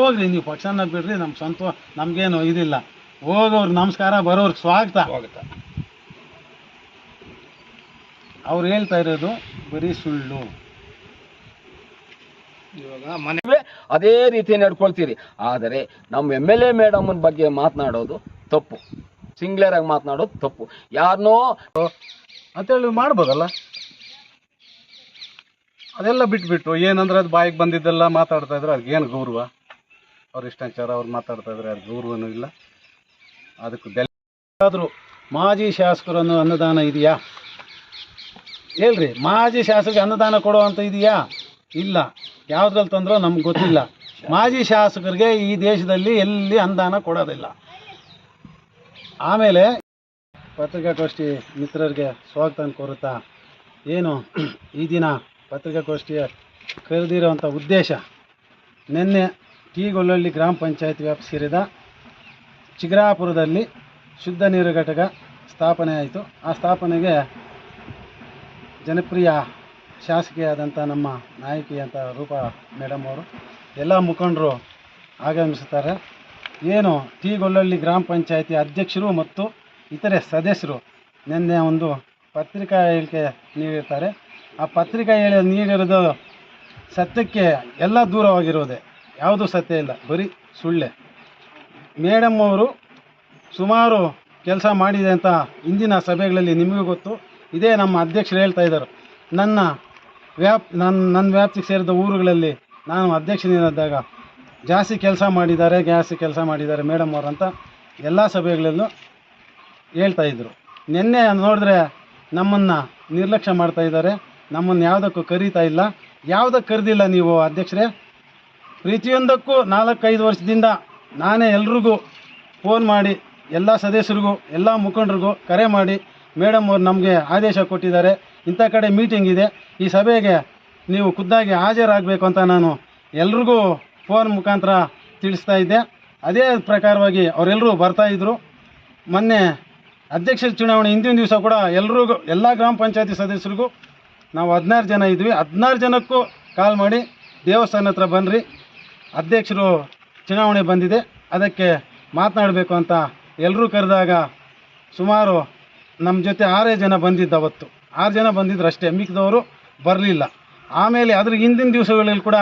ಹೋಗ್ರಿ ನೀವು ಪಕ್ಷನ ಬಿಡ್ರಿ ನಮ್ಮ ಸ್ವಂತ ನಮ್ಗೇನು ಇದಿಲ್ಲ. ಹೋಗೋರ್ ನಮಸ್ಕಾರ ಬರೋರ್ಗೆ ಸ್ವಾಗತ. ಸ್ವಾಗತ. ಅವ್ರು ಹೇಳ್ತಾ ಇರೋದು ಬರೀ ಸುಳ್ಳು. ಇವಾಗ ಮನೆ ಅದೇ ರೀತಿ ನಡ್ಕೊಳ್ತೀರಿ. ಆದರೆ ನಮ್ಮ ಎಂ ಎಲ್ ಎ ಮೇಡಮ್ ಬಗ್ಗೆ ಮಾತನಾಡೋದು ತಪ್ಪು. ಸಿಂಗ್ಲರ್ ಆಗಿ ಮಾತನಾಡೋದು ತಪ್ಪು. ಯಾರನ್ನೋ ಅಂತೇಳಿ ಮಾಡ್ಬೋದಲ್ಲ? ಅದೆಲ್ಲ ಬಿಟ್ಬಿಟ್ಟು ಏನಂದ್ರೆ ಅದು ಬಾಯಿಗೆ ಬಂದಿದ್ದೆಲ್ಲ ಮಾತಾಡ್ತಾ ಇದ್ರೆ ಅದಕ್ಕೆ ಏನು ಗೌರವ? ಅವ್ರ ಇಷ್ಟಾಚಾರ, ಅವ್ರು ಮಾತಾಡ್ತಾ ಇದ್ರೆ ಅದು ದೂರವೂ ಇಲ್ಲ. ಅದಕ್ಕೆ ಬೆಲೆ ಆದರೂ ಮಾಜಿ ಶಾಸಕರನ್ನು ಅನುದಾನ ಇದೆಯಾ? ಹೇಳ್ರಿ, ಮಾಜಿ ಶಾಸಕರಿಗೆ ಅನುದಾನ ಕೊಡುವಂಥ ಇದೆಯಾ? ಇಲ್ಲ. ಯಾವುದ್ರಲ್ಲಿ ತಂದ್ರೋ ನಮ್ಗೆ ಗೊತ್ತಿಲ್ಲ. ಮಾಜಿ ಶಾಸಕರಿಗೆ ಈ ದೇಶದಲ್ಲಿ ಎಲ್ಲಿ ಅನುದಾನ ಕೊಡೋದಿಲ್ಲ. ಆಮೇಲೆ ಪತ್ರಿಕಾಗೋಷ್ಠಿ ಮಿತ್ರರಿಗೆ ಸ್ವಾಗತ ಕೋರುತ್ತಾ, ಏನು ಈ ದಿನ ಪತ್ರಿಕಾಗೋಷ್ಠಿಯ ಕರೆದಿರುವಂಥ ಉದ್ದೇಶ? ನಿನ್ನೆ ಟಿಗೊಲ್ಲಹಳ್ಳಿ ಗ್ರಾಮ ಪಂಚಾಯತ್ ವ್ಯಾಪ್ತಿ ಸೇರಿದ ಚಿಗ್ರಾಪುರದಲ್ಲಿ ಶುದ್ಧ ನೀರು ಘಟಕ ಸ್ಥಾಪನೆ ಆಯಿತು. ಆ ಸ್ಥಾಪನೆಗೆ ಜನಪ್ರಿಯ ಶಾಸಕಿಯಾದಂಥ ನಮ್ಮ ನಾಯಕಿ ಅಂತ ರೂಪಾ ಮೇಡಮ್ ಅವರು ಎಲ್ಲ ಮುಖಂಡರು ಆಗಮಿಸುತ್ತಾರೆ. ಏನು ಟಿ ಗ್ರಾಮ ಪಂಚಾಯತಿ ಅಧ್ಯಕ್ಷರು ಮತ್ತು ಇತರೆ ಸದಸ್ಯರು ನಿನ್ನೆ ಒಂದು ಪತ್ರಿಕಾ ಹೇಳಿಕೆ ನೀಡಿರ್ತಾರೆ. ಆ ಪತ್ರಿಕಾ ಹೇಳಿ ನೀಡಿರೋದು ಸತ್ಯಕ್ಕೆ ಎಲ್ಲ ದೂರವಾಗಿರೋದೆ. ಯಾವುದೂ ಸತ್ಯ ಇಲ್ಲ. ಬರೀ ಸುಳ್ಳೆ. ಮೇಡಮ್ ಅವರು ಸುಮಾರು ಕೆಲಸ ಮಾಡಿದೆ ಅಂತ ಇಂದಿನ ಸಭೆಗಳಲ್ಲಿ ನಿಮಗೂ ಗೊತ್ತು. ಇದೇ ನಮ್ಮ ಅಧ್ಯಕ್ಷರು ಹೇಳ್ತಾ ಇದ್ದಾರೆ. ನನ್ನ ವ್ಯಾಪ್ ನನ್ನ ನನ್ನ ವ್ಯಾಪ್ತಿಗೆ ಸೇರಿದ ಊರುಗಳಲ್ಲಿ ನಾನು ಅಧ್ಯಕ್ಷನಿದ್ದಾಗ ಜಾಸ್ತಿ ಕೆಲಸ ಮಾಡಿದ್ದಾರೆ, ಜಾಸ್ತಿ ಕೆಲಸ ಮಾಡಿದ್ದಾರೆ ಮೇಡಮ್ ಅವರು ಅಂತ ಎಲ್ಲ ಸಭೆಗಳಲ್ಲೂ ಹೇಳ್ತಾ ಇದ್ದರು ನಿನ್ನೆ ನೋಡಿದ್ರೆ ನಮ್ಮನ್ನು ನಿರ್ಲಕ್ಷ್ಯ ಮಾಡ್ತಾ ಇದ್ದಾರೆ. ನಮ್ಮನ್ನು ಯಾವುದಕ್ಕೂ ಕರೀತಾ ಇಲ್ಲ. ಯಾವುದಕ್ಕೆ ಕರೆದಿಲ್ಲ ನೀವು ಅಧ್ಯಕ್ಷರೇ? ಪ್ರತಿಯೊಂದಕ್ಕೂ ನಾಲ್ಕೈದು ವರ್ಷದಿಂದ ನಾನೇ ಎಲ್ರಿಗೂ ಫೋನ್ ಮಾಡಿ, ಎಲ್ಲ ಸದಸ್ಯರಿಗೂ, ಎಲ್ಲ ಮುಖಂಡರಿಗೂ ಕರೆ ಮಾಡಿ ಮೇಡಮ್ ಅವ್ರು ನಮಗೆ ಆದೇಶ ಕೊಟ್ಟಿದ್ದಾರೆ. ಇಂಥ ಕಡೆ ಮೀಟಿಂಗ್ ಇದೆ. ಈ ಸಭೆಗೆ ನೀವು ಖುದ್ದಾಗಿ ಹಾಜರಾಗಬೇಕು ಅಂತ ನಾನು ಎಲ್ರಿಗೂ ಫೋನ್ ಮುಖಾಂತರ ತಿಳಿಸ್ತಾ ಇದ್ದೆ. ಅದೇ ಪ್ರಕಾರವಾಗಿ ಅವರೆಲ್ಲರೂ ಬರ್ತಾಯಿದ್ರು ಮೊನ್ನೆ ಅಧ್ಯಕ್ಷರ ಚುನಾವಣೆ ಹಿಂದಿನ ದಿವಸ ಕೂಡ ಎಲ್ರಿಗೂ, ಎಲ್ಲ ಗ್ರಾಮ ಪಂಚಾಯತಿ ಸದಸ್ಯರಿಗೂ ನಾವು ಹದಿನಾರು ಜನ ಇದ್ವಿ. ಹದಿನಾರು ಜನಕ್ಕೂ ಕಾಲ್ ಮಾಡಿ ದೇವಸ್ಥಾನ ಹತ್ರ ಬನ್ನಿರಿ ಅಧ್ಯಕ್ಷರು ಚುನಾವಣೆ ಬಂದಿದೆ. ಅದಕ್ಕೆ ಮಾತನಾಡಬೇಕು ಅಂತ ಎಲ್ಲರೂ ಕರೆದಾಗ ಸುಮಾರು ನಮ್ಮ ಜೊತೆ ಆರೇ ಜನ ಬಂದಿದ್ದು ಅವತ್ತು. ಆರು ಜನ ಬಂದಿದ್ರು ಅಷ್ಟೇ. ಮಿಕ್ಕಿದವರು ಬರಲಿಲ್ಲ. ಆಮೇಲೆ ಅದ್ರ ಹಿಂದಿನ ದಿವಸಗಳಲ್ಲಿ ಕೂಡ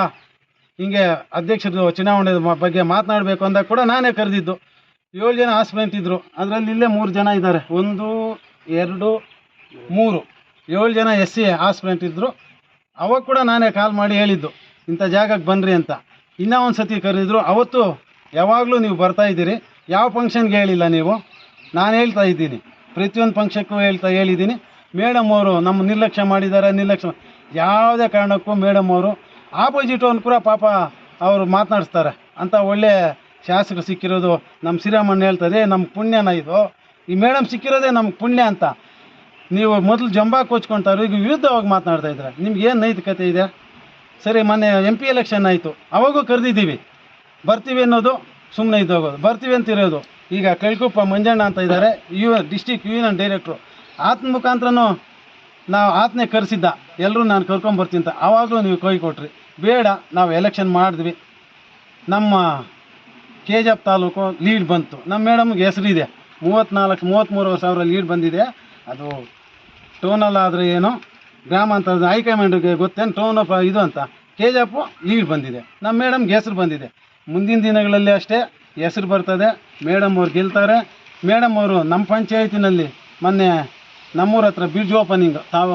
ಹಿಂಗೆ ಅಧ್ಯಕ್ಷರು ಚುನಾವಣೆ ಬಗ್ಗೆ ಮಾತನಾಡಬೇಕು ಅಂದಾಗ ಕೂಡ ನಾನೇ ಕರೆದಿದ್ದು. ಏಳು ಜನ ಇದ್ದರು ಅದರಲ್ಲಿ ಇಲ್ಲೇ ಮೂರು ಜನ ಇದ್ದಾರೆ. ಒಂದು, ಎರಡು, ಮೂರು. ಏಳು ಜನ ಎಸ್ ಸಿ ಆಸ್ಪೆಂಟ್ ಇದ್ದರು ಅವಾಗ ಕೂಡ ನಾನೇ ಕಾಲ್ ಮಾಡಿ ಹೇಳಿದ್ದು, ಇಂಥ ಜಾಗಕ್ಕೆ ಬನ್ನಿರಿ ಅಂತ. ಇನ್ನೂ ಒಂದು ಸತಿ ಕರೆದಿದ್ರು, ಅವತ್ತು ಯಾವಾಗಲೂ ನೀವು ಬರ್ತಾ ಇದ್ದೀರಿ. ಯಾವ ಫಂಕ್ಷನ್ಗೆ ಹೇಳಿಲ್ಲ ನೀವು? ನಾನು ಹೇಳ್ತಾ ಇದ್ದೀನಿ. ಪ್ರತಿಯೊಂದು ಫಂಕ್ಷನ್ಗೂ ಹೇಳ್ತಾ ಹೇಳಿದ್ದೀನಿ. ಮೇಡಮ್ ಅವರು ನಮ್ಮ ನಿರ್ಲಕ್ಷ್ಯ ಮಾಡಿದ್ದಾರೆ, ನಿರ್ಲಕ್ಷ್ಯ ಯಾವುದೇ ಕಾರಣಕ್ಕೂ ಮೇಡಮ್ ಅವರು ಆಪೋಸಿಟ್ ಅವ್ನು ಕೂಡ ಪಾಪ ಅವರು ಮಾತನಾಡಿಸ್ತಾರೆ. ಅಂತ ಒಳ್ಳೆ ಶಾಸಕರು ಸಿಕ್ಕಿರೋದು ನಮ್ಮ ಶ್ರೀರಾಮಣ್ಣ ಹೇಳ್ತದೆ ನಮ್ಮ ಪುಣ್ಯನ ಇದು. ಈ ಮೇಡಮ್ ಸಿಕ್ಕಿರೋದೇ ನಮ್ಗೆ ಪುಣ್ಯ ಅಂತ. ನೀವು ಮೊದಲು ಜಂಬಾ ಕೊಚ್ಕೊಂತಾರೆ ಈಗ ವಿರುದ್ಧವಾಗಿ ಮಾತನಾಡ್ತಾ ಇದ್ದಾರೆ. ನಿಮ್ಗೆ ಏನು ನೈತಿಕತೆ ಇದೆ? ಸರಿ, ಮೊನ್ನೆ ಎಂ ಪಿ ಎಲೆಕ್ಷನ್ ಆಯಿತು. ಅವಾಗೂ ಕರೆದಿದ್ದೀವಿ. ಬರ್ತೀವಿ ಅನ್ನೋದು ಸುಮ್ಮನೆ ಇದ್ದೋಗೋದು. ಬರ್ತೀವಿ ಅಂತ ಇರೋದು. ಈಗ ಕಳ್ಕುಪ್ಪ ಮಂಜಣ್ಣ ಅಂತ ಇದ್ದಾರೆ. ಯು ಡಿಸ್ಟಿಕ್ ಯೂನಿಯನ್ ಡೈರೆಕ್ಟ್ರು ಆತನ ಮುಖಾಂತರನೂ ನಾವು ಆತನೇ ಕರೆಸಿದ್ದ. ಎಲ್ಲರೂ ನಾನು ಕರ್ಕೊಂಬರ್ತೀನಿ ಅಂತ. ಆವಾಗಲೂ ನೀವು ಕೈ ಕೊಟ್ರಿ. ಬೇಡ, ನಾವು ಎಲೆಕ್ಷನ್ ಮಾಡಿದ್ವಿ. ನಮ್ಮ ಕೆ ಜಿ ಎಫ್ ತಾಲೂಕು ಲೀಡ್ ಬಂತು. ನಮ್ಮ ಮೇಡಮ್ಗೆ ಹೆಸರಿದೆ ಮೂವತ್ತ್ನಾಲ್ಕು ಮೂವತ್ತ್ಮೂರು ಸಾವಿರ ಲೀಡ್ ಬಂದಿದೆ. ಅದು ಟೋನಲ್ಲಾದರೆ ಏನೋ? ಗ್ರಾಮಾಂತರದ ಹೈಕಮಾಂಡ್ಗೆ ಗೊತ್ತೇನು? ಟೌನ್ ಆಫ್ ಇದು ಅಂತ. ಕೆ ಜಿ ಎಫ್ ಲೀಡ್ ಬಂದಿದೆ ನಮ್ಮ ಮೇಡಮ್ಗೆ ಹೆಸರು ಬಂದಿದೆ. ಮುಂದಿನ ದಿನಗಳಲ್ಲಿ ಅಷ್ಟೇ ಹೆಸರು ಬರ್ತದೆ. ಮೇಡಮ್ ಅವ್ರು ಗೆಲ್ತಾರೆ. ಮೇಡಮ್ ಅವರು ನಮ್ಮ ಪಂಚಾಯತಿನಲ್ಲಿ ಮೊನ್ನೆ ನಮ್ಮೂರ ಹತ್ರ ಬ್ರಿಡ್ಜ್ ಓಪನಿಂಗ್ ತಾವು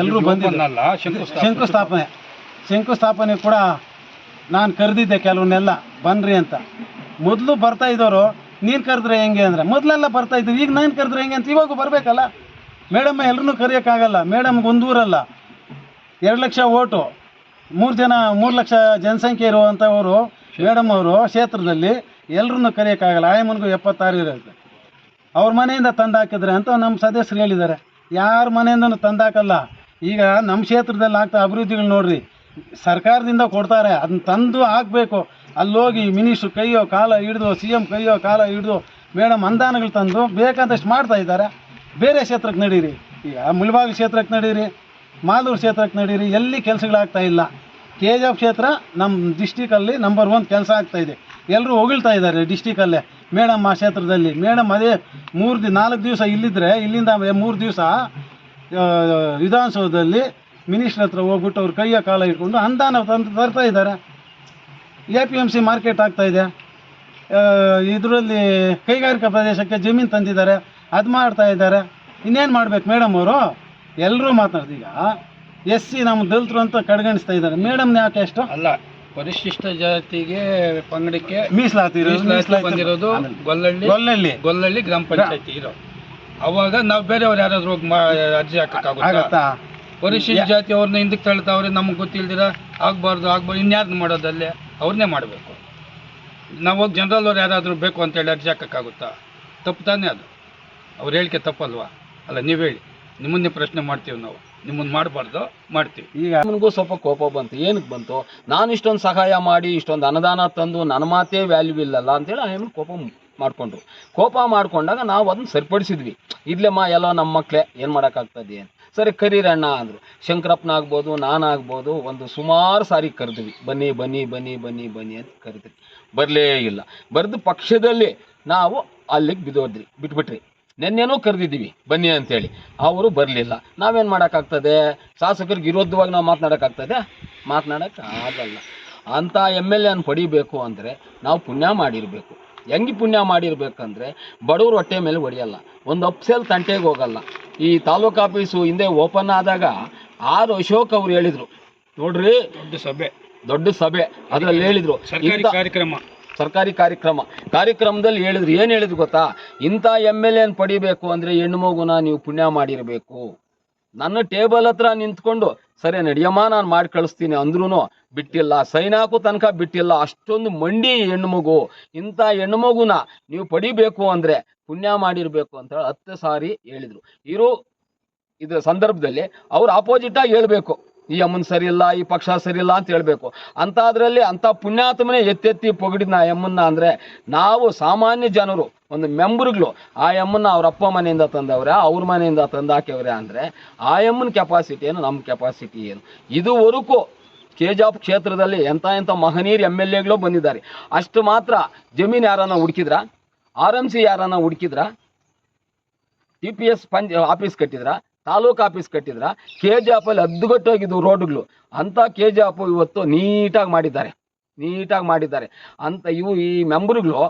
ಎಲ್ಲರೂ ಬಂದಿಲ್ಲ ಶಂಕುಸ್ಥಾಪನೆ. ಶಂಕುಸ್ಥಾಪನೆ. ಕೂಡ ನಾನು ಕರೆದಿದ್ದೆ ಕೆಲವನ್ನೆಲ್ಲ ಬನ್ರಿ ಅಂತ. ಮೊದಲು ಬರ್ತಾ ಇದ್ದವರು ನೀನು ಕರೆದ್ರೆ ಹೆಂಗೆ ಅಂದರೆ? ಮೊದಲೆಲ್ಲ ಬರ್ತಾ ಇದ್ರು. ಈಗ ನಾನು ಕರೆದ್ರೆ ಹೆಂಗೆ ಅಂತ? ಇವಾಗೂ ಬರಬೇಕಲ್ಲ? ಮೇಡಮ್ ಎಲ್ಲರನ್ನೂ ಕರೆಯೋಕ್ಕಾಗಲ್ಲ. ಮೇಡಮ್ಗೆ ಒಂದು ಊರಲ್ಲ ಎರಡು ಲಕ್ಷ ಓಟು. ಮೂರು ಜನ, ಮೂರು ಲಕ್ಷ ಜನಸಂಖ್ಯೆ ಇರುವಂಥವರು ಮೇಡಮ್ ಅವರು ಕ್ಷೇತ್ರದಲ್ಲಿ ಎಲ್ಲರನ್ನೂ ಕರೆಯೋಕ್ಕಾಗಲ್ಲ. ಆಯಮ್ಮನಿಗೂ ಎಪ್ಪತ್ತಾರು ಇರುತ್ತೆ. ಅವ್ರ ಮನೆಯಿಂದ ತಂದು ಹಾಕಿದ್ರೆ ಅಂತ ನಮ್ಮ ಸದಸ್ಯರು ಹೇಳಿದ್ದಾರೆ. ಯಾರ ಮನೆಯಿಂದನೂ ತಂದು ಹಾಕಲ್ಲ. ಈಗ ನಮ್ಮ ಕ್ಷೇತ್ರದಲ್ಲಿ ಆಗ್ತಾ ಅಭಿವೃದ್ಧಿಗಳು ನೋಡ್ರಿ. ಸರ್ಕಾರದಿಂದ ಕೊಡ್ತಾರೆ. ಅದನ್ನ ತಂದು ಹಾಕಬೇಕು. ಅಲ್ಲಿ ಹೋಗಿ ಮಿನಿಸ್ಟ್ರು ಕೈಯೋ, ಕಾಲ ಹಿಡಿದು, ಸಿ ಎಂ ಕೈಯೋ, ಕಾಲ ಹಿಡಿದು ಮೇಡಮ್ ಅನುದಾನಗಳು ತಂದು ಬೇಕಾದಷ್ಟು ಮಾಡ್ತಾ ಇದ್ದಾರೆ. ಬೇರೆ ಕ್ಷೇತ್ರಕ್ಕೆ ನಡೀರಿ. ಈಗ ಮುಳಬಾಗಿಲು ಕ್ಷೇತ್ರಕ್ಕೆ ನಡೀರಿ, ಮಾಲೂರು ಕ್ಷೇತ್ರಕ್ಕೆ ನಡೀರಿ, ಎಲ್ಲಿ ಕೆಲಸಗಳಾಗ್ತಾ ಇಲ್ಲ. ಕೆ ಜಿ ಎಫ್ ಕ್ಷೇತ್ರ ನಮ್ಮ ಡಿಸ್ಟಿಕಲ್ಲಿ ನಂಬರ್ ಒನ್ ಕೆಲಸ ಆಗ್ತಾ ಇದೆ. ಎಲ್ಲರೂ ಹೊಗಳ್ತಾ ಇದ್ದಾರೆ ಡಿಸ್ಟಿಕಲ್ಲೇ ಮೇಡಮ್ ಆ ಕ್ಷೇತ್ರದಲ್ಲಿ. ಮೇಡಮ್ ಅದೇ ಮೂರು ದಿ, ನಾಲ್ಕು ದಿವಸ ಇಲ್ಲಿದ್ದರೆ ಇಲ್ಲಿಂದ ಮೂರು ದಿವಸ ವಿಧಾನಸೌಧದಲ್ಲಿ ಮಿನಿಸ್ಟ್ರ್ ಹತ್ರ ಹೋಗ್ಬಿಟ್ಟು ಅವ್ರ ಕೈಯ ಕಾಲ ಇಟ್ಕೊಂಡು ಅನುದಾನ ತಂದು ತರ್ತಾ ಇದ್ದಾರೆ. A P M C market ಆಗ್ತಾಯಿದೆ ಇದೆ. ಇದರಲ್ಲಿ ಕೈಗಾರಿಕಾ ಪ್ರದೇಶಕ್ಕೆ ಜಮೀನು ತಂದಿದ್ದಾರೆ. ಅದು ಮಾಡ್ತಾ ಇದ್ದಾರೆ. ಇನ್ನೇನು ಮಾಡ್ಬೇಕು ಮೇಡಮ್ ಅವರು? ಎಲ್ಲರೂ ಮಾತಾಡ್ದು. ಈಗ ಎಸ್ ಸಿ ನಮ್ಮ ದಲಿತರು ಅಂತ ಕಡೆಗಣಿಸ್ತಾ ಇದ್ದಾರೆ. ಮೇಡಮ್ ಯಾಕೆ ಎಷ್ಟು? ಅಲ್ಲ ಪರಿಶಿಷ್ಟ ಜಾತಿಗೆ ಪಂಗಡಕ್ಕೆ ಮೀಸಲಾತಿ ಬಂದಿರೋದು ಗೊಲ್ಲಳ್ಳಿ. ಗೊಲ್ಲಳ್ಳಿ. ಗೊಲ್ಲಳ್ಳಿ ಗ್ರಾಮ ಪಂಚಾಯತಿ ಇರೋ ಅವಾಗ ನಾವು ಬೇರೆಯವ್ರು ಯಾರಾದ್ರು ಹೋಗಿ ಅರ್ಜಿ ಹಾಕಕ್ಕಾಗುತ್ತಾ? ಆಗತ್ತಾ ಪರಿಶಿಷ್ಟ ಜಾತಿ ಅವ್ರನ್ನ ಹಿಂದಕ್ಕೆ ತಳ್ತಾವ್ರೆ ನಮ್ಗೆ ಗೊತ್ತಿಲ್ದಿರ? ಆಗ್ಬಾರ್ದು ಆಗ್ಬಾರ್ದು. ಇನ್ಯಾರ್ದು ಮಾಡೋದಲ್ಲೇ ಅವ್ರನ್ನೇ ಮಾಡಬೇಕು. ನಾವು ಹೋಗಿ ಜನರಲ್ ಅವ್ರು ಯಾರಾದರೂ ಬೇಕು ಅಂತೇಳಿ ಅರ್ಜಿ ಹಾಕಕ್ಕಾಗುತ್ತಾ? ತಪ್ಪು ತಾನೇ ಅದು. ಅವ್ರ ಹೇಳಿಕೆ ತಪ್ಪಲ್ವಾ? ಅಲ್ಲ, ನೀವು ಹೇಳಿ. ನಿಮ್ಮನ್ನೇ ಪ್ರಶ್ನೆ ಮಾಡ್ತೀವಿ ನಾವು. ನಿಮ್ಮನ್ನು ಮಾಡಬಾರ್ದು, ಮಾಡ್ತೀವಿ. ಈಗ ನನಗೂ ಸ್ವಲ್ಪ ಕೋಪ ಬಂತು. ಏನಕ್ಕೆ ಬಂತು? ನಾನು ಇಷ್ಟೊಂದು ಸಹಾಯ ಮಾಡಿ, ಇಷ್ಟೊಂದು ಅನುದಾನ ತಂದು ನನ್ನ ಮಾತೇ ವ್ಯಾಲ್ಯೂ ಇಲ್ಲಲ್ಲ ಅಂತೇಳಿ ಆಮೇಲೆ ಕೋಪ ಮಾಡ್ಕೊಂಡ್ರು. ಕೋಪ ಮಾಡ್ಕೊಂಡಾಗ ನಾವು ಅದನ್ನ ಸರಿಪಡಿಸಿದ್ವಿ. ಇದ್ಲೆಮ್ಮ ಎಲ್ಲ ನಮ್ಮ ಮಕ್ಕಳೇ ಏನು ಮಾಡೋಕ್ಕಾಗ್ತದೆ ಅಂತ. ಸರಿ ಕರೀರಣ್ಣ ಅಂದರು. ಶಂಕರಪ್ಪನ ಆಗ್ಬೋದು ನಾನಾಗ್ಬೋದು ಒಂದು ಸುಮಾರು ಸಾರಿ ಕರೆದ್ವಿ. ಬನ್ನಿ ಬನ್ನಿ ಬನ್ನಿ ಬನ್ನಿ ಬನ್ನಿ ಅಂತ ಕರೆದ್ವಿ. ಬರಲೇ ಇಲ್ಲ. ಬರೆದು ಪಕ್ಷದಲ್ಲಿ ನಾವು ಅಲ್ಲಿಗೆ ಬಿದೋದ್ರಿ ಬಿಟ್ಬಿಟ್ರಿ. ನಿನ್ನೆನೂ ಕರೆದಿದ್ದೀವಿ ಬನ್ನಿ ಅಂತೇಳಿ. ಅವರು ಬರಲಿಲ್ಲ. ನಾವೇನು ಮಾಡೋಕ್ಕಾಗ್ತದೆ? ಶಾಸಕರಿಗೆ ವಿರೋಧವಾಗಿ ನಾವು ಮಾತನಾಡೋಕ್ಕಾಗ್ತದೆ? ಮಾತನಾಡೋಕ್ಕೆ ಆಗಲ್ಲ. ಅಂಥ ಎಂ ಎಲ್ ಎನ್ ಪಡಿಬೇಕು ಅಂದರೆ ನಾವು ಪುಣ್ಯ ಮಾಡಿರಬೇಕು. ಹೆಂಗೆ ಪುಣ್ಯ ಮಾಡಿರಬೇಕಂದ್ರೆ ಬಡವ್ರ ಹೊಟ್ಟೆ ಮೇಲೆ ಹೊಡೆಯಲ್ಲ. ಒಂದು ಅಪ್ಸೆಲ್ ತಂಟೆಗೆ ಹೋಗಲ್ಲ. ಈ ತಾಲೂಕು ಆಫೀಸು ಹಿಂದೆ ಓಪನ್ ಆದಾಗ ಆರು ಅಶೋಕ್ ಅವ್ರು ಹೇಳಿದರು. ನೋಡ್ರಿ? ದೊಡ್ಡ ಸಭೆ. ದೊಡ್ಡ ಸಭೆ. ಅದರಲ್ಲಿ ಹೇಳಿದರು. ಕಾರ್ಯಕ್ರಮ. ಸರ್ಕಾರಿ ಕಾರ್ಯಕ್ರಮ. ಕಾರ್ಯಕ್ರಮದಲ್ಲಿ ಹೇಳಿದ್ರು ಏನು ಹೇಳಿದ್ರು ಗೊತ್ತಾ? ಇಂಥ ಎಂ ಎಲ್ ಎನ್ ಪಡಿಬೇಕು ಅಂದರೆ ಹೆಣ್ಣು ಮಗುನ ನೀವು ಪುಣ್ಯ ಮಾಡಿರಬೇಕು. ನನ್ನ ಟೇಬಲ್ ಹತ್ರ ನಿಂತ್ಕೊಂಡು, ಸರಿ ನಡಿಯಮ್ಮ ನಾನು ಮಾಡಿ ಕಳಿಸ್ತೀನಿ ಅಂದ್ರೂ ಬಿಟ್ಟಿಲ್ಲ. ಸೈನಾಕು ತನಕ ಬಿಟ್ಟಿಲ್ಲ. ಅಷ್ಟೊಂದು ಮಂಡಿ ಹೆಣ್ಣು ಮಗು. ಇಂಥ ಹೆಣ್ಣು ಮಗುನ ನೀವು ಪಡಿಬೇಕು ಅಂದರೆ ಪುಣ್ಯ ಮಾಡಿರಬೇಕು ಅಂತ ಹೇಳಿ ಹತ್ತು ಸಾರಿ ಹೇಳಿದರು. ಇರೋ, ಇದರ ಸಂದರ್ಭದಲ್ಲಿ ಅವ್ರು ಆಪೋಸಿಟಾಗಿ ಹೇಳ್ಬೇಕು. ಈ ಅಮ್ಮನ ಸರಿ ಇಲ್ಲ ಈ ಪಕ್ಷ ಸರಿ ಇಲ್ಲ ಅಂತ ಹೇಳ್ಬೇಕು. ಅಂತ ಅಂಥ ಪುಣ್ಯಾತ್ಮನೆ ಎತ್ತೆತ್ತಿ ಪೊಗಡಿದ್ನ ಆ ಎಮ್ಮನ್ನ ಅಂದ್ರೆ ನಾವು ಸಾಮಾನ್ಯ ಜನರು, ಒಂದು ಮೆಂಬರ್ಗಳು, ಆ ಎಮ್ಮನ್ನ ಅವ್ರ ಅಪ್ಪ ಮನೆಯಿಂದ ತಂದವ್ರೆ, ಅವ್ರ ಮನೆಯಿಂದ ತಂದಾಕ್ಯವ್ರೆ ಅಂದ್ರೆ ಆ ಯಮ್ಮನ್ ಕೆಪಾಸಿಟಿ ಏನು? ನಮ್ಮ ಕೆಪಾಸಿಟಿ ಏನು? ಇದುವರೆಗೂ ಕೆಜಾಪ್ ಕ್ಷೇತ್ರದಲ್ಲಿ ಎಂಥ ಎಂಥ ಮಹನೀರ್ ಎಂ ಎಲ್ ಎಗಳು ಬಂದಿದ್ದಾರೆ. ಅಷ್ಟು ಮಾತ್ರ ಜಮೀನು ಯಾರನ್ನ ಹುಡುಕಿದ್ರ? ಆರ್ ಎಂ ಸಿ ಯಾರನ್ನ ಹುಡುಕಿದ್ರ? T P S punch office ಕಟ್ಟಿದ್ರ? ತಾಲೂಕು ಆಫೀಸ್ ಕಟ್ಟಿದ್ರ ಕೆ ಜಿ ಅಲ್ಲಿ ಅದ್ದುಗಟ್ಟೋಗಿದ್ದು ರೋಡ್ಗಳು. ಅಂತ ಕೆ ಜಿ ಇವತ್ತು ನೀಟಾಗಿ ಮಾಡಿದ್ದಾರೆ. ನೀಟಾಗಿ ಮಾಡಿದ್ದಾರೆ. ಅಂತ ಇವು ಈ ಮೆಂಬರ್ಗಳು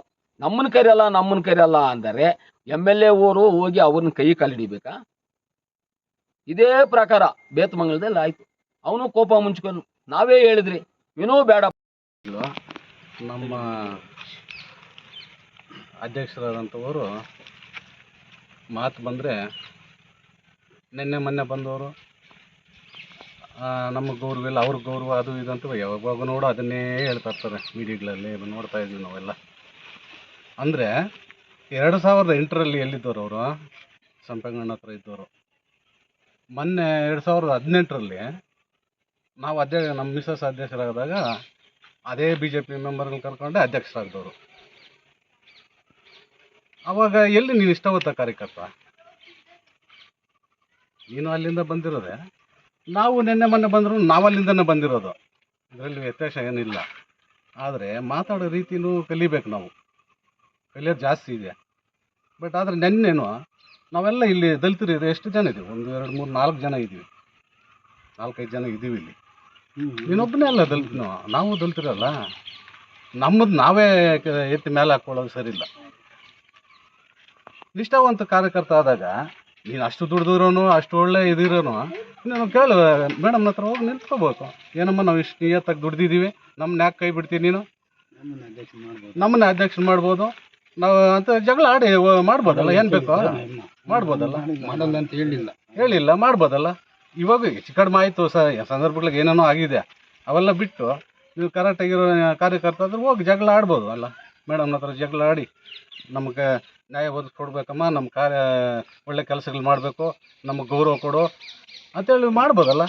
ನಮ್ಮನ್ನ ಕರೆಯಲ್ಲ ನಮ್ಮನ್ನ ಕರೆಯಲ್ಲ ಅಂದರೆ ಎಂ ಎಲ್ ಎ ಊರು ಹೋಗಿ ಅವ್ರನ್ನ ಕೈ ಕಾಲಿಡಿಬೇಕಾ ಇದೇ ಪ್ರಕಾರ ಬೇತಮಂಗಲದಲ್ಲಿ ಆಯ್ತು. ಅವನು ಕೋಪ ಮುಂಚ್ಕೊಂಡು, ನಾವೇ ಹೇಳಿದ್ರಿ ವಿನೋ ಬೇಡ. ನಮ್ಮ ಅಧ್ಯಕ್ಷರಾದಂಥವರು ಮಾತು ಬಂದರೆ ನಿನ್ನೆ ಮೊನ್ನೆ ಬಂದವರು ನಮ್ಮ ಗೌರವ ಇಲ್ಲ, ಅವ್ರ ಗೌರವ ಅದು ಇದು ಅಂತ ಯಾವಾಗ ನೋಡೋ ಅದನ್ನೇ ಹೇಳ್ತಾ ಇರ್ತಾರೆ ಮೀಡಿಯಾಗಳಲ್ಲಿ ನೋಡ್ತಾ ಇದ್ದೀವಿ ನಾವೆಲ್ಲ. ಅಂದರೆ ಎರಡು ಸಾವಿರದ ಎಂಟರಲ್ಲಿ ಎಲ್ಲಿದ್ದವರು ಅವರು? ಸಂಪಂಗಣ್ಣ ಹತ್ರ ಇದ್ದವರು. ಮೊನ್ನೆ ಎರಡು ಸಾವಿರದ ಹದಿನೆಂಟರಲ್ಲಿ ನಾವು ಅಧ್ಯಕ್ಷ, ನಮ್ಮ ಮಿಸಸ್ ಅಧ್ಯಕ್ಷರಾದಾಗ ಅದೇ ಬಿ ಜೆ ಪಿ ಮೆಂಬರ್ಗಳನ್ನ ಕರ್ಕೊಂಡೆ ಅಧ್ಯಕ್ಷರಾಗಿದ್ದವರು. ಅವಾಗ ಎಲ್ಲಿ ನೀವು ಇಷ್ಟವತ್ತ ಕಾರ್ಯಕರ್ತ? ನೀನು ಅಲ್ಲಿಂದ ಬಂದಿರೋದೆ? ನಾವು ನಿನ್ನೆ ಮೊನ್ನೆ ಬಂದರೂ, ನಾವು ಅಲ್ಲಿಂದನೇ ಬಂದಿರೋದು. ಇದರಲ್ಲಿ ವ್ಯತ್ಯಾಸ ಏನಿಲ್ಲ. ಆದರೆ ಮಾತಾಡೋ ರೀತಿನೂ ಕಲಿಬೇಕು ನಾವು. ಕಲಿಯೋದು ಜಾಸ್ತಿ ಇದೆ. ಬಟ್ ಆದರೆ ನೆನ್ನೆನೋ, ನಾವೆಲ್ಲ ಇಲ್ಲಿ ದಲಿತರು ಇದೆ ಎಷ್ಟು ಜನ ಇದ್ದೀವಿ? ಒಂದು, ಎರಡು, ಮೂರು, ನಾಲ್ಕು ಜನ ಇದ್ದೀವಿ. ನಾಲ್ಕೈದು ಜನ ಇದ್ದೀವಿ ಇಲ್ಲಿ. ನೀನೊಬ್ಬನೇ ಅಲ್ಲ ದಲಿತನು? ನಾವು ದಲಿತರಲ್ಲ. ನಮ್ಮದು ನಾವೇ ಎತ್ತಿ ಮೇಲೆ ಹಾಕ್ಕೊಳ್ಳೋದು ಸರಿ ಇಲ್ಲ ನಿಷ್ಠಾವಂತ ಕಾರ್ಯಕರ್ತ ಆದಾಗ ನೀನು ಅಷ್ಟು ದುಡ್ದಿರೋನು ಅಷ್ಟು ಒಳ್ಳೆ ಇದಿರೋನು ನೀನು ಕೇಳು ಮೇಡಮ್ನ ಹತ್ರ ಹೋಗಿ ನಿಂತ್ಕೋಬೇಕು. ಏನಮ್ಮ ನಾವು ಇಷ್ಟು ನಿಯತ್ತಾಗಿ ದುಡ್ದಿದ್ದೀವಿ ನಮ್ಮನ್ನ ಯಾಕೆ ಕೈ ಬಿಡ್ತೀನಿ ನೀನು? ನಮ್ಮನ್ನ ಅಧ್ಯಕ್ಷ ಮಾಡ್ಬೋದು. ನಾವು ಅಂತ ಜಗಳ ಆಡಿ ಮಾಡ್ಬೋದಲ್ಲ? ಏನು ಬೇಕೋ? ಮಾಡ್ಬೋದಲ್ಲ? ಮಾಡಲ್ಲ. ಅಂತ ಹೇಳಿಲ್ಲ. ಹೇಳಿಲ್ಲ ಮಾಡ್ಬೋದಲ್ಲ? ಇವಾಗ ಹೆಚ್ಚು ಕಡಿಮೆ ಆಯಿತು ಸ ಸಂದರ್ಭಗಳಿಗೆ ಏನೇನೋ ಆಗಿದೆ. ಅವೆಲ್ಲ ಬಿಟ್ಟು ನೀವು ಕರೆಕ್ಟಾಗಿರೋ ಕಾರ್ಯಕರ್ತ ಆದ್ರೆ ಹೋಗಿ ಜಗಳ ಆಡ್ಬೋದು ಅಲ್ಲ? ಮೇಡಮ್ನ ಹತ್ರ ಜಗಳ ಆಡಿ ನಮಗೆ ನ್ಯಾಯ ಒದಗಿಸ್ಕೊಡ್ಬೇಕಮ್ಮ ನಮ್ಮ ಕಾರ್ಯ ಒಳ್ಳೆ ಕೆಲಸಗಳು ಮಾಡಬೇಕು ನಮಗೆ ಗೌರವ ಕೊಡು. ಅಂತೇಳಿ ಮಾಡ್ಬೋದಲ್ಲ?